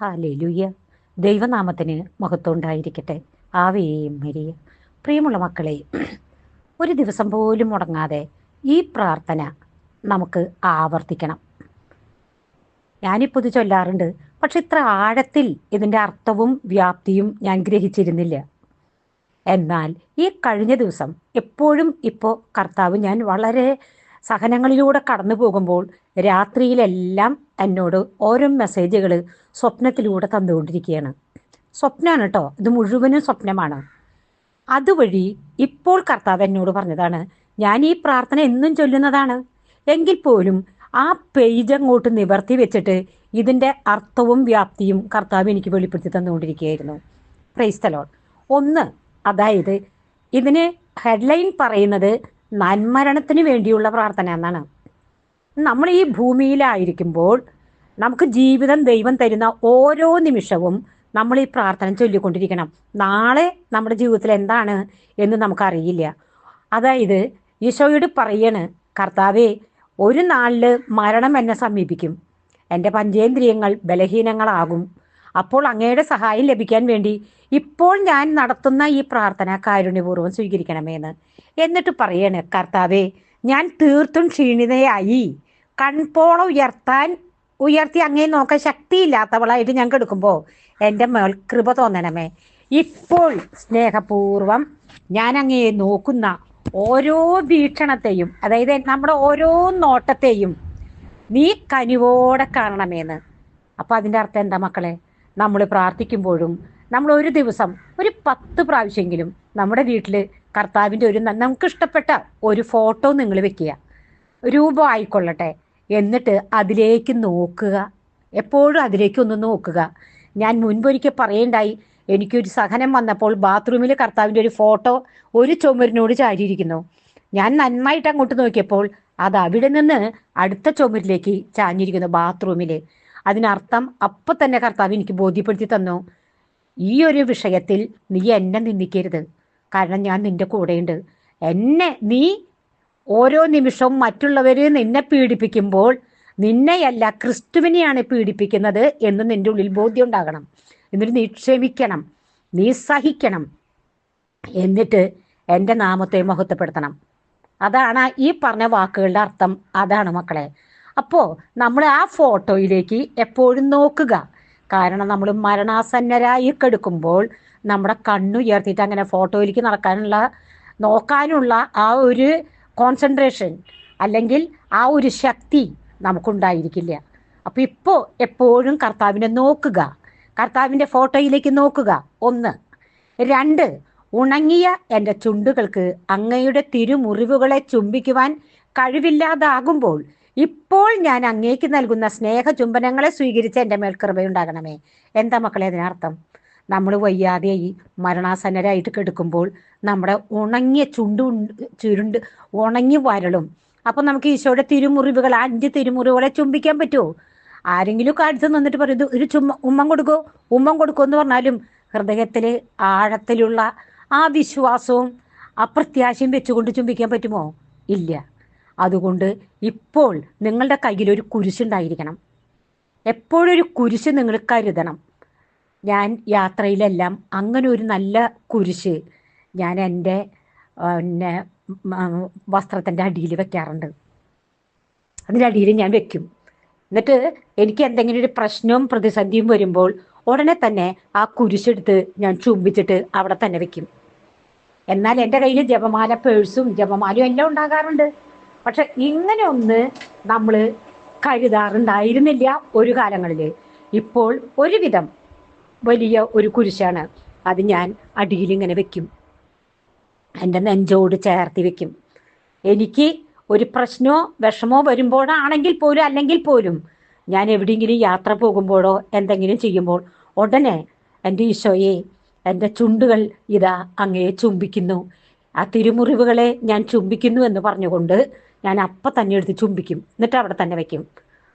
Hallelujah ദൈവനാമത്തിന് മഹത്വം ഉണ്ടായിരിക്കട്ടെ ആവേയും മരിയ. പ്രിയമുള്ള മക്കളെ ഒരു ദിവസം പോലും മുടങ്ങാതെ ഈ പ്രാർത്ഥന നമുക്ക് ആവർത്തിക്കണം. ഞാനിപ്പോൾ ഇത് ചൊല്ലാറുണ്ട് പക്ഷെ ഇത്ര ആഴത്തിൽ ഇതിന്റെ അർത്ഥവും വ്യാപ്തിയും ഞാൻ ഗ്രഹിച്ചിരുന്നില്ല. എന്നാൽ ഈ കഴിഞ്ഞ ദിവസം എപ്പോഴും ഇപ്പോൾ കർത്താവ് ഞാൻ വളരെ സഹനങ്ങളിലൂടെ കടന്നു പോകുമ്പോൾ രാത്രിയിലെല്ലാം എന്നോട് ഓരോ മെസ്സേജുകൾ സ്വപ്നത്തിലൂടെ തന്നുകൊണ്ടിരിക്കുകയാണ്. സ്വപ്നമാണ് കേട്ടോ ഇത് മുഴുവനും സ്വപ്നമാണ്. അതുവഴി ഇപ്പോൾ കർത്താവ് എന്നോട് പറഞ്ഞതാണ് ഞാൻ ഈ പ്രാർത്ഥന എന്നും ചൊല്ലുന്നതാണ്. എങ്കിൽ പോലും ആ പേജ് അങ്ങോട്ട് നിവർത്തി വെച്ചിട്ട് ഇതിന്റെ അർത്ഥവും വ്യാപ്തിയും കർത്താവ് എനിക്ക് വെളിപ്പെടുത്തി തന്നുകൊണ്ടിരിക്കുകയായിരുന്നു. ക്രൈസ്തലോൺ ഒന്ന് അതായത് ഇതിന് ഹെഡ്ലൈൻ പറയുന്നത് നന്മരണത്തിന് വേണ്ടിയുള്ള പ്രാർത്ഥന എന്നാണ്. നമ്മൾ ഈ ഭൂമിയിലായിരിക്കുമ്പോൾ നമുക്ക് ജീവിതം ദൈവം തരുന്ന ഓരോ നിമിഷവും നമ്മൾ ഈ പ്രാർത്ഥന ചൊല്ലിക്കൊണ്ടിരിക്കണം. നാളെ നമ്മുടെ ജീവിതത്തിൽ എന്താണ് എന്ന് നമുക്കറിയില്ല. അതായത് ഈശോയോട് പറയണ് കർത്താവേ ഒരു നാളിൽ മരണം എന്നെ സമീപിക്കും. എന്റെ പഞ്ചേന്ദ്രിയങ്ങൾ ബലഹീനങ്ങളാകും. അപ്പോൾ അങ്ങയുടെ സഹായം ലഭിക്കാൻ വേണ്ടി ഇപ്പോൾ ഞാൻ നടത്തുന്ന ഈ പ്രാർത്ഥന കാരുണ്യപൂർവം സ്വീകരിക്കണമേന്ന് എന്നിട്ട് പറയണ് കർത്താവേ ഞാൻ തീർത്തും ക്ഷീണിതയായി. കൺപോള ഉയർത്താൻ ഉയർത്തി അങ്ങേ നോക്കാൻ ശക്തിയില്ലാത്തവളായിട്ട് ഞാൻ കെടുക്കുമ്പോൾ എന്റെ മേൽ കൃപ തോന്നണമേ. ഇപ്പോൾ സ്നേഹപൂർവം ഞാൻ അങ്ങയെ നോക്കുന്ന ഓരോ വീക്ഷണത്തെയും അതായത് നമ്മുടെ ഓരോ നോട്ടത്തെയും നീ കനിവോടെ കാണണമേന്ന് അപ്പം അതിന്റെ അർത്ഥം എന്താ മക്കളെ? നമ്മൾ പ്രാർത്ഥിക്കുമ്പോഴും നമ്മൾ ഒരു ദിവസം ഒരു പത്ത് പ്രാവശ്യമെങ്കിലും നമ്മുടെ വീട്ടിൽ കർത്താവിന്റെ ഒരു നമുക്ക് ഇഷ്ടപ്പെട്ട ഒരു ഫോട്ടോ നിങ്ങൾ വെക്കുക. രൂപം ആയിക്കൊള്ളട്ടെ എന്നിട്ട് അതിലേക്ക് നോക്കുക. എപ്പോഴും അതിലേക്ക് ഒന്ന് നോക്കുക. ഞാൻ മുൻപൊരിക്കൽ പറയണ്ടായി എനിക്കൊരു സഹനം വന്നപ്പോൾ ബാത്റൂമിൽ കർത്താവിന്റെ ഒരു ഫോട്ടോ ഒരു ചുമരിനോട് ചാരിയിരിക്കുന്നു. ഞാൻ നന്നായിട്ട് അങ്ങോട്ട് നോക്കിയപ്പോൾ അത് അവിടെ നിന്ന് അടുത്ത ചുമരിലേക്ക് ചാഞ്ഞിരിക്കുന്നു ബാത്റൂമിൽ. അതിനർത്ഥം അപ്പം തന്നെ കർത്താവ് എനിക്ക് ബോധ്യപ്പെടുത്തി തന്നു. ഈ ഒരു വിഷയത്തിൽ നീ എന്നെ നിന്ദിക്കരുത്. കാരണം ഞാൻ നിന്റെ കൂടെയുണ്ട്. എന്നെ നീ ഓരോ നിമിഷവും മറ്റുള്ളവർ നിന്നെ പീഡിപ്പിക്കുമ്പോൾ നിന്നെയല്ല ക്രിസ്തുവിനെയാണ് പീഡിപ്പിക്കുന്നത് എന്ന് നിന്റെ ഉള്ളിൽ ബോധ്യം ഉണ്ടാകണം എന്നിട്ട് നീ നീ സഹിക്കണം. എന്നിട്ട് എന്റെ നാമത്തെ മഹത്വപ്പെടുത്തണം. അതാണ് ഈ പറഞ്ഞ വാക്കുകളുടെ അർത്ഥം. അതാണ് മക്കളെ. അപ്പോൾ നമ്മൾ ആ ഫോട്ടോയിലേക്ക് എപ്പോഴും നോക്കുക. കാരണം നമ്മൾ മരണാസന്നരായി കെടുക്കുമ്പോൾ നമ്മുടെ കണ്ണുയർത്തിയിട്ട് അങ്ങനെ ഫോട്ടോയിലേക്ക് നടക്കാനുള്ള നോക്കാനുള്ള ആ ഒരു കോൺസെൻട്രേഷൻ അല്ലെങ്കിൽ ആ ഒരു ശക്തി നമുക്കുണ്ടായിരിക്കില്ല. അപ്പോൾ ഇപ്പോൾ എപ്പോഴും കർത്താവിനെ നോക്കുക. കർത്താവിന്റെ ഫോട്ടോയിലേക്ക് നോക്കുക. ഒന്ന്. രണ്ട്. ഉണങ്ങിയ എന്റെ ചുണ്ടുകൾക്ക് അങ്ങയുടെ തിരുമുറിവുകളെ ചുംബിക്കുവാൻ കഴിവില്ലാതാകുമ്പോൾ ഇപ്പോൾ ഞാൻ അങ്ങേക്ക് നൽകുന്ന സ്നേഹ ചുംബനങ്ങളെ സ്വീകരിച്ച് എന്റെ മേൽ കൃപയുണ്ടാകണമേ എന്താ മക്കളെ അതിനർത്ഥം? നമ്മൾ വയ്യാതെ വയ്യാതെയായി മരണാസന്നരായിട്ട് കിടക്കുമ്പോൾ നമ്മുടെ ഉണങ്ങിയ ചുണ്ടു ചുരുണ്ട് ഉണങ്ങി വരളും. അപ്പം നമുക്ക് ഈശോയുടെ തിരുമുറിവുകൾ അഞ്ച് തിരുമുറിവുകളെ ചുംബിക്കാൻ പറ്റുമോ? ആരെങ്കിലും കാഴ്ച നിന്നിട്ട് പറയും "ഇത് ഒരു ചുമ്മ ഉമ്മം കൊടുക്കോ ഉമ്മം കൊടുക്കോ എന്ന് പറഞ്ഞാലും ഹൃദയത്തിൽ ആഴത്തിലുള്ള ആ വിശ്വാസവും അപ്രത്യാശയും വെച്ചുകൊണ്ട് ചുംബിക്കാൻ പറ്റുമോ? ഇല്ല. അതുകൊണ്ട് ഇപ്പോൾ നിങ്ങളുടെ കയ്യിൽ ഒരു കുരിശുണ്ടായിരിക്കണം എപ്പോഴും ഒരു കുരിശ് നിങ്ങൾ കരുതണം. ഞാൻ യാത്രയിലെല്ലാം അങ്ങനെ ഒരു നല്ല കുരിശ് ഞാൻ എന്റെ പിന്നെ വസ്ത്രത്തിന്റെ അടിയിൽ വെക്കാറുണ്ട്. അതിന്റെ അടിയിൽ ഞാൻ വെക്കും. എന്നിട്ട് എനിക്ക് എന്തെങ്കിലും ഒരു പ്രശ്നവും പ്രതിസന്ധിയും വരുമ്പോൾ ഉടനെ തന്നെ ആ കുരിശെടുത്ത് ഞാൻ ചുംബിച്ചിട്ട് അവിടെ തന്നെ വെക്കും. എന്നാൽ എന്റെ കയ്യിൽ ജപമാല പേഴ്സും ജപമാലയും എല്ലാം ഉണ്ടാകാറുണ്ട്. പക്ഷെ ഇങ്ങനെയൊന്ന് നമ്മൾ കരുതാറുണ്ടായിരുന്നില്ല ഒരു കാലങ്ങളിൽ ഇപ്പോൾ ഒരുവിധം വലിയ ഒരു കുരിശാണ്. അത് ഞാൻ അടിയിൽ ഇങ്ങനെ വെക്കും. എന്റെ നെഞ്ചോട് ചേർത്തി വെക്കും. എനിക്ക് ഒരു പ്രശ്നമോ വിഷമോ വരുമ്പോഴാണെങ്കിൽ പോലും അല്ലെങ്കിൽ പോലും ഞാൻ എവിടെയെങ്കിലും യാത്ര പോകുമ്പോഴോ എന്തെങ്കിലും ചെയ്യുമ്പോൾ ഉടനെ എന്റെ ഈശോയെ എന്റെ ചുണ്ടുകൾ ഇതാ അങ്ങയെ ചുംബിക്കുന്നു. ആ തിരുമുറിവുകളെ ഞാൻ ചുംബിക്കുന്നു എന്ന് പറഞ്ഞുകൊണ്ട് ഞാൻ അപ്പം തന്നെ എടുത്ത് ചുംബിക്കും. എന്നിട്ട് അവിടെ തന്നെ വെക്കും.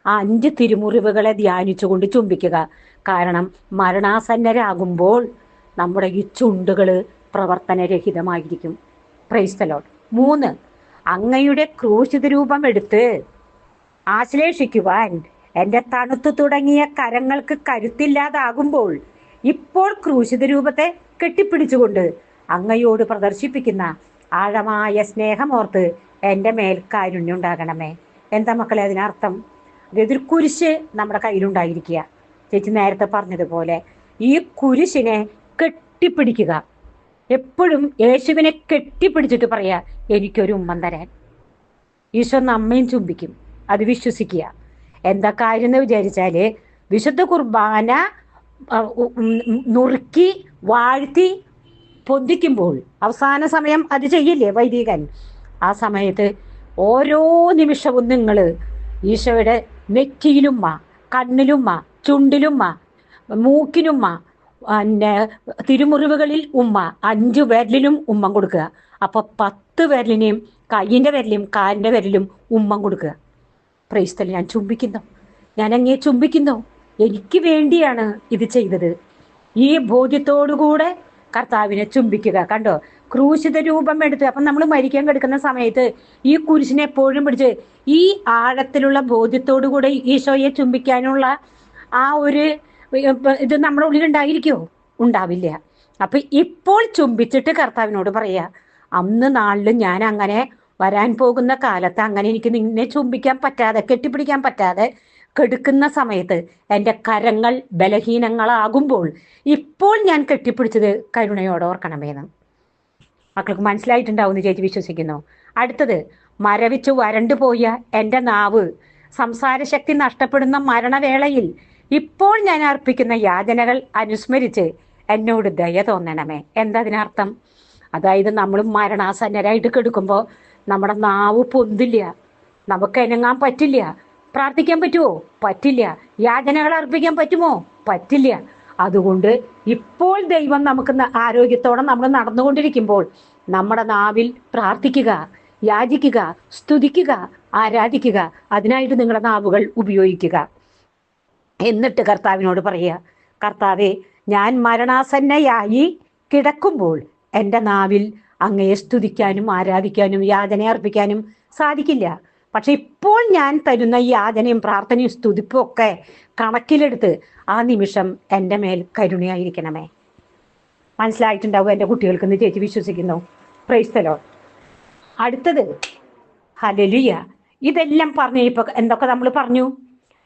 ആ അഞ്ച് തിരുമുറിവുകളെ ധ്യാനിച്ചുകൊണ്ട് ചുംബിക്കുക. കാരണം മരണാസന്നരാകുമ്പോൾ നമ്മുടെ ഈ ചുണ്ടുകൾ പ്രവർത്തനരഹിതമായിരിക്കും. പ്രൈസ്തലോട്ട് മൂന്ന് അങ്ങയുടെ ക്രൂശിത രൂപം എടുത്ത് ആശ്ലേഷിക്കുവാൻ എന്റെ തണുത്തു തുടങ്ങിയ കരങ്ങൾക്ക് കരുത്തില്ലാതാകുമ്പോൾ ഇപ്പോൾ ക്രൂശിത രൂപത്തെ കെട്ടിപ്പിടിച്ചുകൊണ്ട് അങ്ങയോട് പ്രദർശിപ്പിക്കുന്ന ആഴമായ സ്നേഹമോർത്ത് എന്റെ മേൽ കാരുണ്യം എന്താ മക്കളെ അതിനർത്ഥം? അതൊരു കുരിശ് നമ്മുടെ കയ്യിലുണ്ടായിരിക്കുക. ചേച്ചി നേരത്തെ പറഞ്ഞതുപോലെ ഈ കുരിശിനെ കെട്ടിപ്പിടിക്കുക. എപ്പോഴും യേശുവിനെ കെട്ടിപ്പിടിച്ചിട്ട് പറയുക എനിക്കൊരു ഉമ്മൻ തരാൻ. ഈശോ നമ്മയും ചുംബിക്കും. അത് വിശ്വസിക്കുക. എന്താ കാര്യം എന്ന് വിചാരിച്ചാൽ വിശുദ്ധ കുർബാന നുറുക്കി വാഴ്ത്തി പൊന്തിക്കുമ്പോൾ അവസാന സമയം അത് ചെയ്യില്ലേ വൈദികൻ? ആ സമയത്ത് ഓരോ നിമിഷവും നിങ്ങൾ ഈശോയുടെ നെറ്റിയിലുമ്മ കണ്ണിലുമ്മ ചുണ്ടിലുമ്മ മൂക്കിനുമ്മ പിന്നെ തിരുമുറിവുകളിൽ ഉമ്മ അഞ്ചു വിരലിനും ഉമ്മം കൊടുക്കുക. അപ്പൊ പത്ത് വിരലിനെയും കയ്യിന്റെ വിരലും കാലിന്റെ വിരലും ഉമ്മം കൊടുക്കുക. പ്രൈസ്തൽ ഞാൻ ചുംബിക്കുന്നു. ഞാൻ അങ്ങേ ചുംബിക്കുന്നു. എനിക്ക് വേണ്ടിയാണ് ഇത് ചെയ്തത്. ഈ ബോധ്യത്തോടുകൂടെ കർത്താവിനെ ചുംബിക്കുക. കണ്ടോ? ക്രൂശിത രൂപം എടുത്ത് അപ്പം നമ്മൾ മരിക്കാൻ കിടക്കുന്ന സമയത്ത് ഈ കുരിശിനെ എപ്പോഴും പിടിച്ച് ഈ ആഴത്തിലുള്ള ബോധ്യത്തോടുകൂടെ ഈശോയെ ചുംബിക്കാനുള്ള ആ ഒരു ഇത് നമ്മുടെ ഉള്ളിൽ ഉണ്ടായിരിക്കുമോ ഉണ്ടാവില്ല. അപ്പൊ ഇപ്പോൾ ചുംബിച്ചിട്ട് കർത്താവിനോട് പറയാ അന്ന് നാളിലും ഞാൻ അങ്ങനെ വരാൻ പോകുന്ന കാലത്ത് അങ്ങനെ എനിക്ക് നിന്നെ ചുംബിക്കാൻ പറ്റാതെ കെട്ടിപ്പിടിക്കാൻ പറ്റാതെ കെടുക്കുന്ന സമയത്ത് എന്റെ കരങ്ങൾ ബലഹീനങ്ങളാകുമ്പോൾ ഇപ്പോൾ ഞാൻ കെട്ടിപ്പിടിച്ചത് കരുണയോടെ ഓർക്കണമേന്ന്. മക്കൾക്ക് മനസ്സിലായിട്ടുണ്ടാവും ചേച്ചി വിശ്വസിക്കുന്നു. അടുത്തത് മരവിച്ചു വരണ്ടു പോയ എന്റെ നാവ്. സംസാരശക്തി നഷ്ടപ്പെടുന്ന മരണവേളയിൽ ഇപ്പോൾ ഞാൻ അർപ്പിക്കുന്ന യാതനകൾ അനുസ്മരിച്ച് എന്നോട് ദയ തോന്നണമേ. എന്താ അതിനർത്ഥം? അതായത് നമ്മൾ മരണാസന്നരായിട്ട് കെടുക്കുമ്പോൾ നമ്മുടെ നാവ് പൊന്തില്ല. നമുക്ക് എനങ്ങാൻ പറ്റില്ല. പ്രാർത്ഥിക്കാൻ പറ്റുമോ പറ്റില്ല. യാചനകൾ അർപ്പിക്കാൻ പറ്റുമോ? പറ്റില്ല. അതുകൊണ്ട് ഇപ്പോൾ ദൈവം നമുക്ക് ആരോഗ്യത്തോടെ നമ്മൾ നടന്നുകൊണ്ടിരിക്കുമ്പോൾ നമ്മുടെ നാവിൽ പ്രാർത്ഥിക്കുക യാചിക്കുക സ്തുതിക്കുക ആരാധിക്കുക. അതിനായിട്ട് നിങ്ങളുടെ നാവുകൾ ഉപയോഗിക്കുക. എന്നിട്ട് കർത്താവിനോട് പറയുക കർത്താവെ ഞാൻ മരണാസന്നയായി കിടക്കുമ്പോൾ എന്റെ നാവിൽ അങ്ങയെ സ്തുതിക്കാനും ആരാധിക്കാനും യാചന അർപ്പിക്കാനും സാധിക്കില്ല. പക്ഷെ ഇപ്പോൾ ഞാൻ തരുന്ന ഈ യാചനയും പ്രാർത്ഥനയും സ്തുതിപ്പും ഒക്കെ കണക്കിലെടുത്ത് ആ നിമിഷം എന്റെ മേൽ കരുണയായിരിക്കണമേ. മനസ്സിലായിട്ടുണ്ടാവും എന്റെ കുട്ടികൾക്ക് എന്ന് ചേച്ചി വിശ്വസിക്കുന്നു. പ്രൈസ്തലോ അടുത്തത് ഹലലിയ ഇതെല്ലാം പറഞ്ഞു ഇപ്പൊ എന്തൊക്കെ നമ്മൾ പറഞ്ഞു?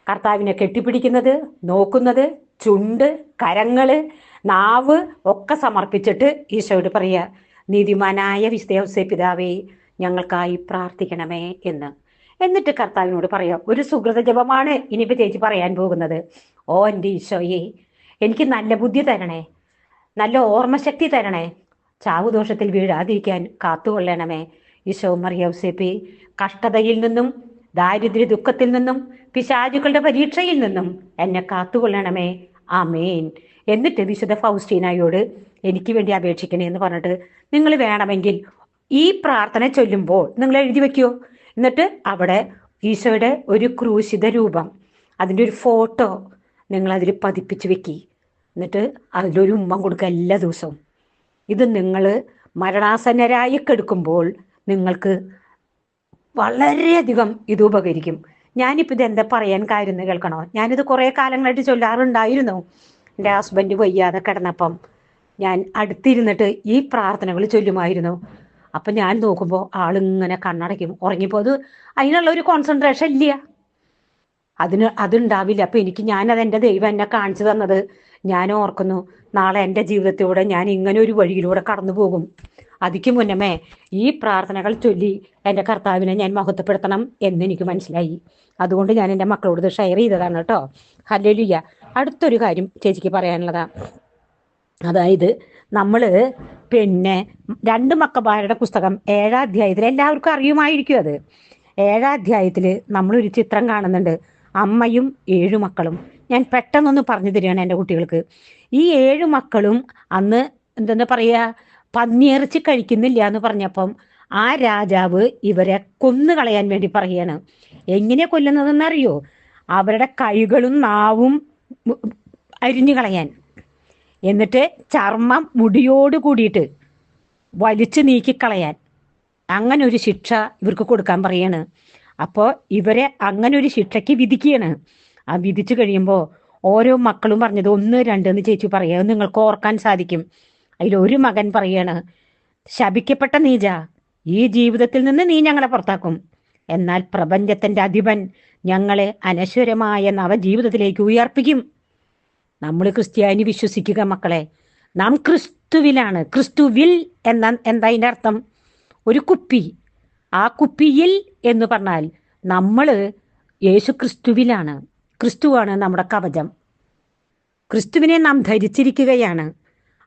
കർത്താവിനെ കെട്ടിപ്പിടിക്കുന്നത് നോക്കുന്നത് ചുണ്ട് കരങ്ങൾ നാവ് ഒക്കെ സമർപ്പിച്ചിട്ട് ഈശോയോട് പറയുക നീതിമാനായ വിസ്തേവസേ പിതാവേ ഞങ്ങൾക്കായി പ്രാർത്ഥിക്കണമേ എന്ന്. എന്നിട്ട് കർത്താവിനോട് പറയാം ഒരു സുഹൃത ജപമാണ് ഇനിയിപ്പോ ചേച്ചി പറയാൻ പോകുന്നത്. ഓ എന്റെ ഈശോയെ എനിക്ക് നല്ല ബുദ്ധി തരണേ നല്ല ഓർമ്മശക്തി തരണേ. ചാവുദോഷത്തിൽ വീഴാതിരിക്കാൻ കാത്തുകൊള്ളണമേ. ഈശോ മറിയൗസേപ്പി കഷ്ടതയിൽ നിന്നും ദാരിദ്ര്യ ദുഃഖത്തിൽ നിന്നും പിശാചുക്കളുടെ പരീക്ഷയിൽ നിന്നും എന്നെ കാത്തുകൊള്ളണമേ. ആമേൻ. എന്നിട്ട് വിശുദ്ധ ഫൗസ്റ്റീനായോട് എനിക്ക് വേണ്ടി അപേക്ഷിക്കണേ എന്ന് പറഞ്ഞിട്ട് നിങ്ങൾ വേണമെങ്കിൽ ഈ പ്രാർത്ഥന ചൊല്ലുമ്പോൾ നിങ്ങൾ എഴുതി വെക്കുമോ എന്നിട്ട് അവിടെ ഈശോയുടെ ഒരു ക്രൂശിത രൂപം അതിന്റെ ഒരു ഫോട്ടോ നിങ്ങൾ അതിൽ പതിപ്പിച്ച് വെക്കി. എന്നിട്ട് അതിലൊരു ഉമ്മ കൊടുക്കുക എല്ലാ ദിവസവും. ഇത് നിങ്ങൾ മരണാസന്നരായി കെടുക്കുമ്പോൾ നിങ്ങൾക്ക് വളരെയധികം ഇത് ഉപകരിക്കും. ഞാനിപ്പോൾ ഇത് എന്താ പറയാൻ കാര്യം കേൾക്കണോ? ഞാനിത് കുറേ കാലങ്ങളായിട്ട് ചൊല്ലാറുണ്ടായിരുന്നു. എന്റെ ഹസ്ബൻഡ് വയ്യാതെ കിടന്നപ്പം ഞാൻ അടുത്തിരുന്നിട്ട് ഈ പ്രാർത്ഥനകൾ ചൊല്ലുമായിരുന്നു. അപ്പം ഞാൻ നോക്കുമ്പോൾ ആളിങ്ങനെ കണ്ണടയ്ക്കും. ഉറങ്ങിപ്പോൾ അത് അതിനുള്ള ഒരു കോൺസെൻട്രേഷൻ ഇല്ല. അതിന് അതുണ്ടാവില്ല. അപ്പം എനിക്ക് ഞാനത് എന്റെ ദൈവം എന്നെ കാണിച്ചു തന്നത്. ഞാൻ ഓർക്കുന്നു നാളെ എന്റെ ജീവിതത്തിലൂടെ ഞാൻ ഇങ്ങനെ ഒരു വഴിയിലൂടെ കടന്നു പോകും. അതിക്ക് മുന്നമേ ഈ പ്രാർത്ഥനകൾ ചൊല്ലി എന്റെ കർത്താവിനെ ഞാൻ മഹത്വപ്പെടുത്തണം എന്ന് എനിക്ക് മനസ്സിലായി. അതുകൊണ്ട് ഞാൻ എന്റെ മക്കളോട് ഷെയർ ചെയ്തതാണ് കേട്ടോ. ഹല്ലേലൂയ അടുത്തൊരു കാര്യം ചേച്ചിക്ക് പറയാനുള്ളതാ. അതായത് നമ്മൾ പിന്നെ രണ്ട് മക്കബാരുടെ പുസ്തകം ഏഴാം അധ്യായത്തിൽ എല്ലാവർക്കും അറിയുമായിരിക്കും അത്. ഏഴാം അധ്യായത്തിൽ നമ്മളൊരു ചിത്രം കാണുന്നുണ്ട്. അമ്മയും ഏഴു മക്കളും. ഞാൻ പെട്ടെന്നൊന്ന് പറഞ്ഞു തരികയാണ് എന്റെ കുട്ടികൾക്ക്. ഈ ഏഴു മക്കളും അന്ന് എന്തെന്ന് പറയുക പന്നിയിറച്ചി കഴിക്കുന്നില്ല എന്ന് പറഞ്ഞപ്പം ആ രാജാവ് ഇവരെ കൊന്നു കളയാൻ വേണ്ടി പറയുകയാണ്. എങ്ങനെ കൊല്ലുന്നതെന്നറിയോ? അവരുടെ കൈകളും നാവും അരിഞ്ഞു കളയാൻ. എന്നിട്ട് ചർമ്മം മുടിയോട് കൂടിയിട്ട് വലിച്ചു നീക്കിക്കളയാൻ അങ്ങനെ ഒരു ശിക്ഷ ഇവർക്ക് കൊടുക്കാൻ പറയാണ്. അപ്പോൾ ഇവരെ അങ്ങനെ ഒരു ശിക്ഷയ്ക്ക് വിധിക്കുകയാണ്. ആ വിധിച്ചു കഴിയുമ്പോൾ ഓരോ മക്കളും പറഞ്ഞത് ഒന്ന് രണ്ട് എന്ന് ചേച്ചി പറയുക നിങ്ങൾക്ക് ഓർക്കാൻ സാധിക്കും. അതിലൊരു മകൻ പറയാണ് ശപിക്കപ്പെട്ട നീജ ഈ ജീവിതത്തിൽ നിന്ന് നീ ഞങ്ങളെ പുറത്താക്കും. എന്നാൽ പ്രപഞ്ചത്തിന്റെ അധിപൻ ഞങ്ങളെ അനശ്വരമായ നവജീവിതത്തിലേക്ക് ഉയർപ്പിക്കും. നമ്മൾ ക്രിസ്ത്യാനി വിശ്വസിക്കുക മക്കളെ. നാം ക്രിസ്തുവിലാണ്. ക്രിസ്തുവിൽ എന്ന എന്താ അതിന്റെ അർത്ഥം? ഒരു കുപ്പി. ആ കുപ്പിയിൽ എന്ന് പറഞ്ഞാൽ നമ്മൾ യേശു ക്രിസ്തുവിലാണ് ക്രിസ്തുവാണ് നമ്മുടെ കവചം. ക്രിസ്തുവിനെ നാം ധരിച്ചിരിക്കുകയാണ്.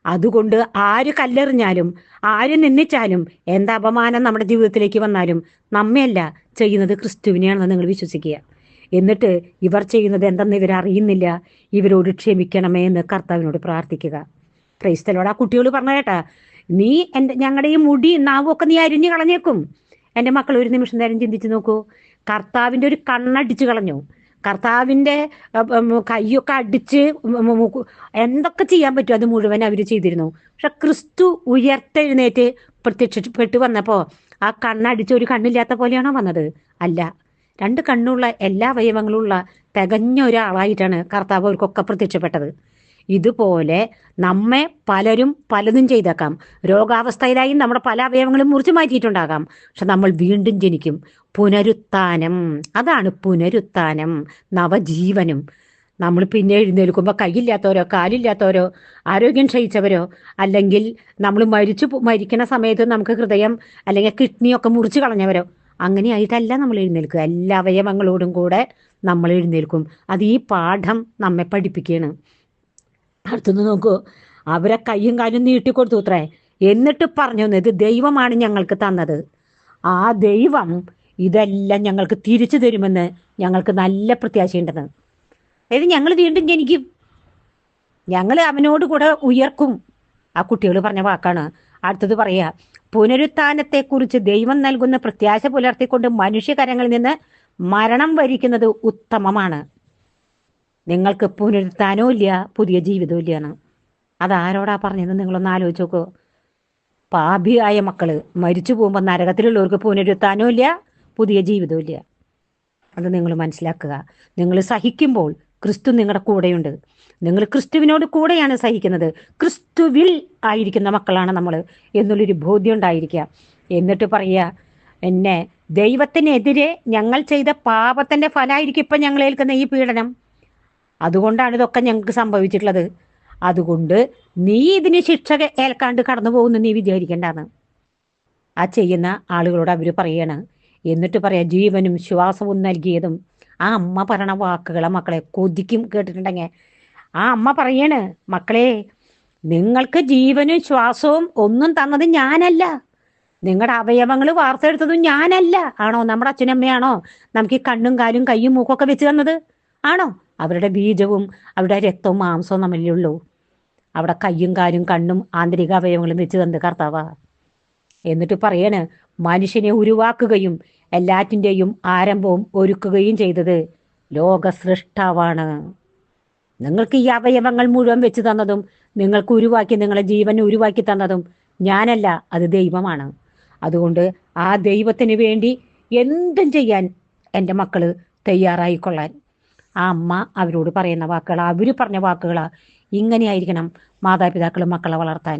അതുകൊണ്ട് ആര് കല്ലെറിഞ്ഞാലും ആര് നിന്നിച്ചാലും എന്താ അപമാനം നമ്മുടെ ജീവിതത്തിലേക്ക് വന്നാലും നമ്മയല്ല ചെയ്യുന്നത് ക്രിസ്തുവിനെയാണെന്ന് നിങ്ങൾ വിശ്വസിക്കുക. എന്നിട്ട് ഇവർ ചെയ്യുന്നത് എന്തെന്ന് ഇവർ അറിയുന്നില്ല. ഇവരോട് ക്ഷമിക്കണമേ എന്ന് കർത്താവിനോട് പ്രാർത്ഥിക്കുക. ക്രൈസ്തലോട് ആ കുട്ടികൾ പറഞ്ഞ കേട്ടാ നീ എന്റെ ഞങ്ങളുടെ ഈ മുടി നാവൊക്കെ നീ അരിഞ്ഞു കളഞ്ഞേക്കും. എന്റെ മക്കൾ ഒരു നിമിഷം നേരം ചിന്തിച്ചു നോക്കൂ. കർത്താവിന്റെ ഒരു കണ്ണടിച്ചു കളഞ്ഞു. കർത്താവിന്റെ കൈയൊക്കെ അടിച്ച് എന്തൊക്കെ ചെയ്യാൻ പറ്റും അത് മുഴുവൻ അവർ ചെയ്തിരുന്നു. പക്ഷെ ക്രിസ്തു ഉയർത്തെഴുന്നേറ്റ് പ്രത്യക്ഷപ്പെട്ടു വന്നപ്പോൾ ആ കണ്ണടിച്ച് ഒരു കണ്ണില്ലാത്ത പോലെയാണോ വന്നത്? അല്ല. രണ്ട് കണ്ണുള്ള എല്ലാ അവയവങ്ങളുള്ള തികഞ്ഞ ഒരാളായിട്ടാണ് കർത്താവ് അവർക്കൊക്കെ പ്രത്യക്ഷപ്പെട്ടത്. ഇതുപോലെ നമ്മെ പലരും പലതും ചെയ്തേക്കാം. രോഗാവസ്ഥയിലായി നമ്മുടെ പല അവയവങ്ങളും മുറിച്ചു മാറ്റിയിട്ടുണ്ടാകാം. പക്ഷെ നമ്മൾ വീണ്ടും ജനിക്കും. പുനരുത്ഥാനം. അതാണ് പുനരുത്ഥാനം. നവജീവനും. നമ്മൾ പിന്നെ എഴുന്നേൽക്കുമ്പോൾ കൈയില്ലാത്തവരോ കാലില്ലാത്തവരോ ആരോഗ്യം ക്ഷയിച്ചവരോ അല്ലെങ്കിൽ നമ്മൾ മരിച്ചു മരിക്കുന്ന സമയത്ത് നമുക്ക് ഹൃദയം അല്ലെങ്കിൽ കിഡ്നിയൊക്കെ മുറിച്ച് കളഞ്ഞവരോ അങ്ങനെയായിട്ടല്ല നമ്മൾ എഴുന്നേൽക്കുക. എല്ലാ അവയവങ്ങളോടും കൂടെ നമ്മൾ എഴുന്നേൽക്കും. അത് ഈ പാഠം നമ്മെ പഠിപ്പിക്കുകയാണ് അടുത്തുനിന്ന് നോക്കൂ. അവരെ കയ്യും കാലും നീട്ടിക്കൊടുത്തു അത്രേ എന്നിട്ട് പറഞ്ഞു ഇത് ദൈവമാണ് ഞങ്ങൾക്ക് തന്നത്. ആ ദൈവം ഇതെല്ലാം ഞങ്ങൾക്ക് തിരിച്ചു തരുമെന്ന് ഞങ്ങൾക്ക് നല്ല പ്രത്യാശയുണ്ടെന്ന് അതായത് ഞങ്ങൾ വീണ്ടും ജനിക്കും. ഞങ്ങൾ അവനോട് കൂടെ ഉയർക്കും. ആ കുട്ടികൾ പറഞ്ഞ വാക്കാണ്. അടുത്തത് പുനരുത്ഥാനത്തെ പുനരുത്ഥാനത്തെക്കുറിച്ച് ദൈവം നൽകുന്ന പ്രത്യാശ പുലർത്തിക്കൊണ്ട് മനുഷ്യകരങ്ങളിൽ നിന്ന് മരണം വരിക്കുന്നത് ഉത്തമമാണ്. നിങ്ങൾക്ക് പുനരുത്ഥാനവും ഇല്ല പുതിയ ജീവിതവും ഇല്ലയാണ് അതാരോടാ പറഞ്ഞത്? നിങ്ങളൊന്ന് ആലോചിച്ച് നോക്കൂ. പാപിയായ മക്കൾ മരിച്ചു പോകുമ്പോൾ നരകത്തിലുള്ളവർക്ക് പുനരുത്ഥാനവും ഇല്ല പുതിയ ജീവിതവും ഇല്ല. അത് നിങ്ങൾ മനസ്സിലാക്കുക. നിങ്ങൾ സഹിക്കുമ്പോൾ ക്രിസ്തു നിങ്ങളുടെ കൂടെയുണ്ട്. നിങ്ങൾ ക്രിസ്തുവിനോട് കൂടെയാണ് സഹിക്കുന്നത്. ക്രിസ്തുവിൽ ആയിരിക്കുന്ന മക്കളാണ് നമ്മൾ എന്നുള്ളൊരു ബോധ്യം ഉണ്ടായിരിക്കുക. എന്നിട്ട് പറയുക എന്നെ ദൈവത്തിനെതിരെ ഞങ്ങൾ ചെയ്ത പാപത്തിന്റെ ഫലമായിരിക്കും ഇപ്പം ഞങ്ങൾ ഏൽക്കുന്ന ഈ പീഡനം. അതുകൊണ്ടാണ് ഇതൊക്കെ ഞങ്ങൾക്ക് സംഭവിച്ചിട്ടുള്ളത്. അതുകൊണ്ട് നീ ഇതിന് ശിക്ഷ ഏൽക്കാണ്ട് കടന്നു പോകുന്നു നീ വിചാരിക്കേണ്ടാന്ന്. ആ ചെയ്യുന്ന ആളുകളോട് അവർ പറയണം. എന്നിട്ട് പറയാം ജീവനും ശ്വാസവും നൽകിയതും ആ അമ്മ പറയണ വാക്കുകളെ മക്കളെ കൊതിക്കും കേട്ടിട്ടുണ്ടെങ്കിൽ. ആ അമ്മ പറയണ് മക്കളെ നിങ്ങൾക്ക് ജീവനും ശ്വാസവും ഒന്നും തന്നത് ഞാനല്ല. നിങ്ങളുടെ അവയവങ്ങൾ വാർത്തെടുത്തതും ഞാനല്ല. ആണോ നമ്മുടെ അച്ഛനമ്മയാണോ നമുക്ക് ഈ കണ്ണും കാലും കയ്യും മൂക്കൊക്കെ വെച്ച് തന്നത്? ആണോ? അവരുടെ ബീജവും അവരുടെ രക്തവും മാംസവും നമ്മളിലുള്ളൂ. അവിടെ കയ്യും കാലും കണ്ണും ആന്തരിക അവയവങ്ങളും വെച്ച് തന്നത് കർത്താവാ. എന്നിട്ട് പറയണ് മനുഷ്യനെ ഉരുവാക്കുകയും എല്ലാറ്റിന്റെയും ആരംഭവും ഒരുക്കുകയും ചെയ്തത് ലോക സൃഷ്ടാവാണ് നിങ്ങൾക്ക് ഈ അവയവങ്ങൾ മുഴുവൻ വെച്ച് തന്നതും നിങ്ങൾക്ക് ഉരുവാക്കി നിങ്ങളെ ജീവൻ ഉരുവാക്കി തന്നതും ഞാനല്ല അത് ദൈവമാണ്. അതുകൊണ്ട് ആ ദൈവത്തിന് വേണ്ടി എന്തും ചെയ്യാൻ എന്റെ മക്കൾ തയ്യാറായിക്കൊള്ളാൻ. ആ അമ്മ അവരോട് പറയുന്ന വാക്കുകൾ അവർ പറഞ്ഞ വാക്കുകളാണ് ഇങ്ങനെയായിരിക്കണം മാതാപിതാക്കൾ മക്കളെ വളർത്താൻ.